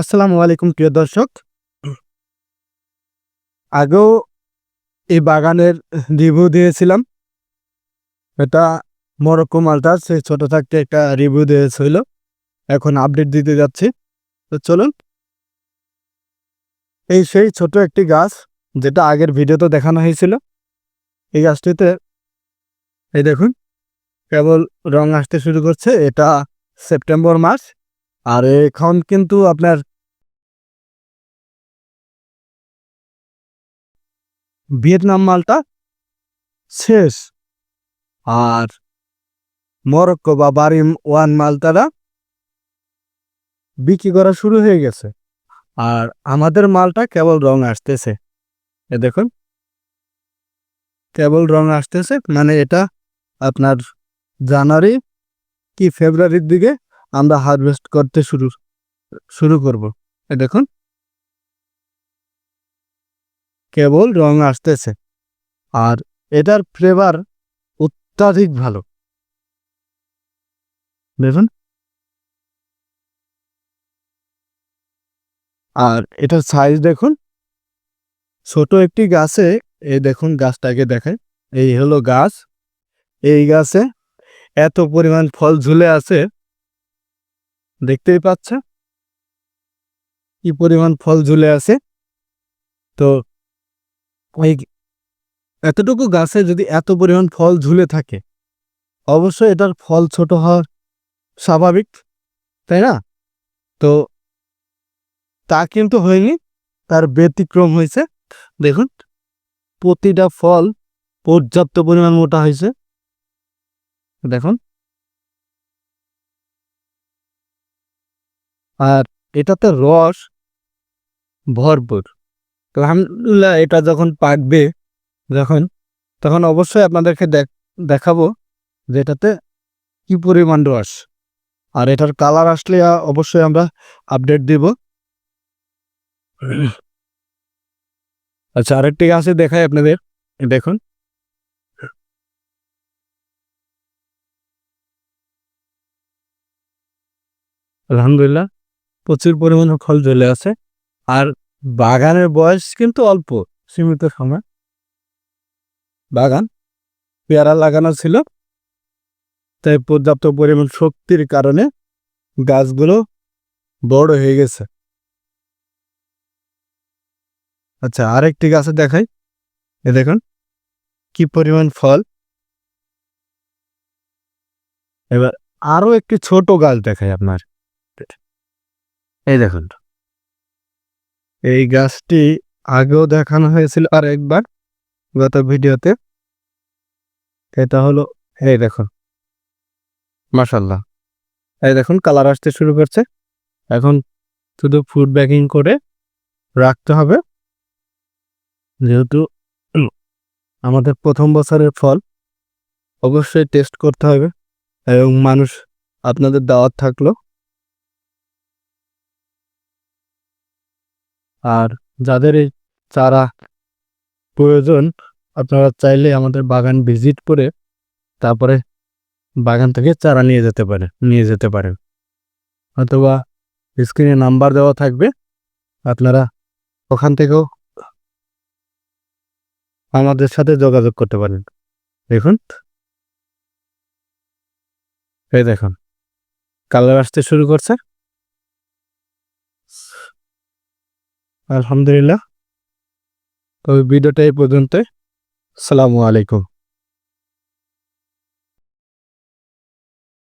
আসসালামু আলাইকুম, প্রিয় দর্শক। আগেও এই বাগানের রিভিউ দিয়েছিলাম। এটা মরক্কো, মালটা সেই ছোটো থাকতে একটা রিভিউ দিয়েছিল। এখন আপডেট দিতে যাচ্ছি। তো চলুন। এই সেই ছোট একটি গাছ যেটা আগের ভিডিওতে দেখানো হয়েছিল। এই গাছটিতে, এই দেখুন, কেবল রং আসতে শুরু করছে। এটা সেপ্টেম্বর মাস। আর এখন কিন্তু আপনার ভিয়েতনাম মালটা শেষ। আর মরক্কো বা বারিম ওয়ান মালটারা বিক্রি করা শুরু হয়ে গেছে। আর আমাদের মালটা কেবল রং আসতেছে। এ দেখুন। কেবল রং আসতেছে মানে এটা আপনার জানুয়ারি কি ফেব্রুয়ারির দিকে আমরা হারভেস্ট করতে শুরু শুরু করব। এ দেখুন। কেবল রং আসতেছে। আর এটার ফ্লেভার অত্যাধিক ভালো। দেখুন। আর এটার সাইজ দেখুন। ছোট একটি গাছে, এই দেখুন গাছটাকে দেখেন। এই হলো গাছ। এই গাছে এত পরিমাণ ফল ঝুলে আছে। দেখতেই পাচ্ছে কি পরিমাণ ফল ঝুলে আছে। তো ওই এতটুকু গাছে যদি এত পরিমাণ ফল ঝুলে থাকে, অবশ্যই এটার ফল ছোট হওয়ার স্বাভাবিক, তাই না? তো তা কিন্তু হয়নি, তার ব্যতিক্রম হয়েছে। দেখুন, প্রতিটা ফল পর্যাপ্ত পরিমাণ মোটা হয়েছে। দেখুন। আর এটাতে রস ভরপুর। আলহামদুলিল্লাহ, এটা যখন পাকবে, যখন, তখন অবশ্যই আপনাদেরকে দেখাবো যে এটাতে কি পরিমাণ রস। আর এটার কালার আসলে অবশ্যই আমরা আপডেট দিব। আচ্ছা আরেকটি গাছে দেখাই আপনাদের দেখুন। আলহামদুলিল্লাহ, প্রচুর পরিমাণে ফল চলে আছে। আর বাগানের বয়স কিন্তু অল্প, সীমিত সময়। বাগান, পেয়ারা লাগানো ছিল। তাই পর্যাপ্ত পরিমাণ শক্তির কারণে গাছগুলো বড় হয়ে গেছে। আচ্ছা আরেকটি গাছে দেখাই। এ দেখুন, কি পরিমাণ ফল। এবার আরও একটি ছোট গাছ দেখাই আপনার। এই দেখুন। এই গাছটি আগেও দেখানো হয়েছিল আর একবার গত ভিডিওতে। এটা হলো, এই দেখুন। মাসাল্লাহ এই দেখুন, কালার আসতে শুরু করছে। এখন শুধু ফুড ব্যাকিং করে রাখতে হবে। যেহেতু আমাদের প্রথম বছরের ফল, অবশ্যই টেস্ট করতে হবে। এবং মানুষ আপনাদের দাওয়াত থাকল। আর যাদের এই চারা প্রয়োজন, আপনারা চাইলে আমাদের বাগান ভিজিট করে তারপরে বাগান থেকে চারা নিয়ে যেতে পারে, নিয়ে যেতে পারেন। অথবা স্ক্রিনে নাম্বার দেওয়া থাকবে, আপনারা ওখান থেকেও আমাদের সাথে যোগাযোগ করতে পারেন। দেখুন। এই দেখুন। কালার আসতে শুরু করছে। আলহামদুলিল্লাহ। তবে ভিডিওটা এই পর্যন্ত সালামু আলাইকুম।